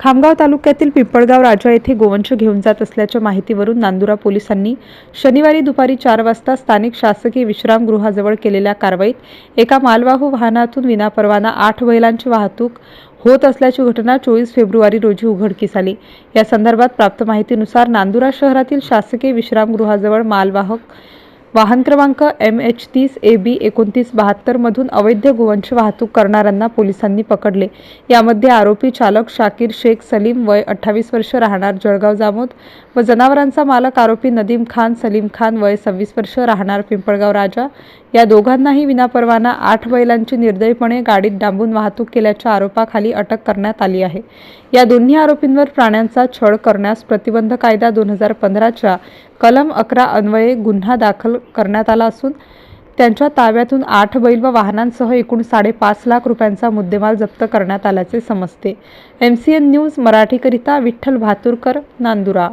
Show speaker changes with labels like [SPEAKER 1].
[SPEAKER 1] खामगाव तालुक्यातील पिंपळगाव राजा येथे गोवंश घेऊन जात असल्याच्या माहितीवरून नांदुरा पोलिसांनी शनिवारी दुपारी चार वाजता स्थानिक शासकीय विश्रामगृहाजवळ केलेल्या कारवाईत एका मालवाहू वाहनातून विनापरवाना आठ बैलांची वाहतूक होत असल्याची घटना चोवीस फेब्रुवारी रोजी उघडकीस आली. या संदर्भात प्राप्त माहितीनुसार नांदुरा शहरातील शासकीय विश्रामगृहाजवळ मालवाहक वाहन क्रमांक एम एच तीस ए बी एकोणतीस बहात्तरमधून अवैध गोवंश वाहतूक करणाऱ्यांना पोलिसांनी पकडले. यामध्ये आरोपी चालक शाकीर शेख सलीम वय अठ्ठावीस वर्ष राहणार जळगाव जामोद व जनावरांचा मालक आरोपी नदीम खान सलीम खान वय सव्वीस वर्ष राहणार पिंपळगाव राजा. या दोघांनाही विनापरवाना आठ बैलांची निर्दयपणे गाडीत डांबून वाहतूक केल्याच्या आरोपाखाली अटक करण्यात आली आहे. या दोन्ही आरोपींवर प्राण्यांचा छळ करण्यास प्रतिबंध कायदा दोन हजार पंधराच्या कलम अकरा अन्वये गुन्हा दाखल करण्यात आला असून त्यांच्या ताब्यातून आठ बैल व वाहनांसह एकूण साडेपाच लाख रुपयांचा मुद्देमाल जप्त करण्यात आल्याचे समजते. एम सी एन न्यूज मराठीकरिता विठ्ठल भातुरकर नांदुरा.